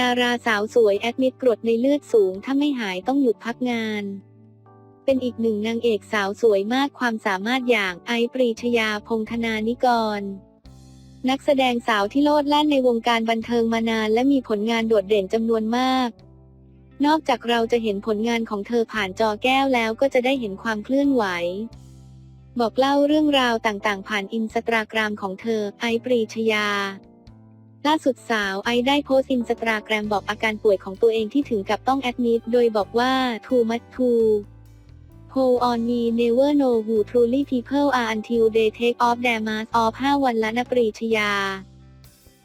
ดาราสาวสวยแอดมิดกรดในเลือดสูง ถ้าไม่หายต้องหยุดพักงาน เป็นอีกหนึ่งนางเอกสาวสวยมากความสามารถอย่างไอปรีชยาพงธนานิกร นักแสดงสาวที่โลดแล่นในวงการบันเทิงมานานและมีผลงานโดดเด่นจำนวนมาก นอกจากเราจะเห็นผลงานของเธอผ่านจอแก้วแล้วก็จะได้เห็นความเคลื่อนไหว บอกเล่าเรื่องราวต่างๆ ผ่านอินสตาแกรมของเธอไอปรีชยา ล่าสุดสาวไอได้โพสต์อินสตาแกรมบอกอาการป่วยของตัวเองที่ถึงกับต้องแอดมิดโดยบอกว่า too much too Hold on me never know who truly people are until they take off their mask off 5วันละนปรีชยา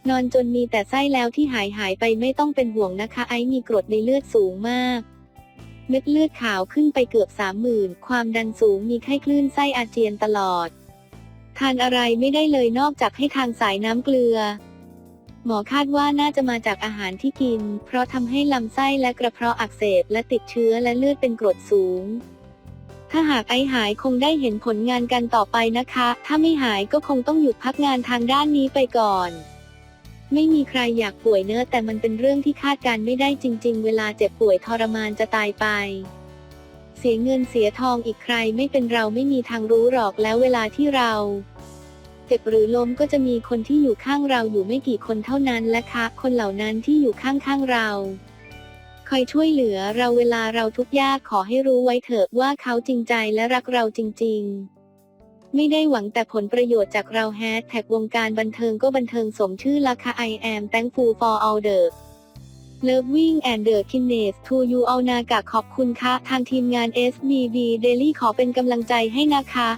นอนจนมีแต่ไส้แล้วที่หายหายไปไม่ต้องเป็นห่วงนะคะ ไอมีกรดในเลือดสูงมาก เม็ดเลือดขาวขึ้นไปเกือบสามหมื่นความดันสูงมีไข้คลื่นไส้อาเจียนตลอด ทานอะไรไม่ได้เลยนอกจากให้ทางสายน้ำเกลือ หมอคาดว่าน่าจะมาจากอาหารที่กิน เพราะทำให้ลำไส้และกระเพาะอักเสบและติดเชื้อและเลือดเป็นกรดสูง ถ้าหากไอหายคงได้เห็นผลงานกันต่อไปนะคะ ถ้าไม่หายก็คงต้องหยุดพักงานทางด้านนี้ไปก่อน ไม่มีใครอยากป่วยเนื้อะแต่มันเป็นเรื่องที่คาดการไม่ได้จริง ๆ เวลาเจ็บป่วยทรมานจะตายไปเสียเงินเสียทองอีกใครไม่เป็นเราไม่มีทางรู้หรอกแล้วเวลาที่เรา จ็บหรือล้มก็จะมีคนที่อยู่ข้างเราอยู่ไม่กี่คนเท่านั้นและคะ คนเหล่านั้นที่อยู่ข้างๆเราคอยช่วยเหลือเราเวลาเราทุกข์ยากขอให้รู้ไว้เถอะว่าเขาจริงใจและรักเราจริง ๆ ไม่ได้หวังแต่ผลประโยชน์จากเราแฮชแท็กวงการบันเทิงก็บันเทิงสมชื่อละค่ะ I am thankful for all the loving and the kindness to you all นากะขอบคุณค่ะ ทางทีมงาน SBB Daily ขอเป็นกำลังใจให้นะคะ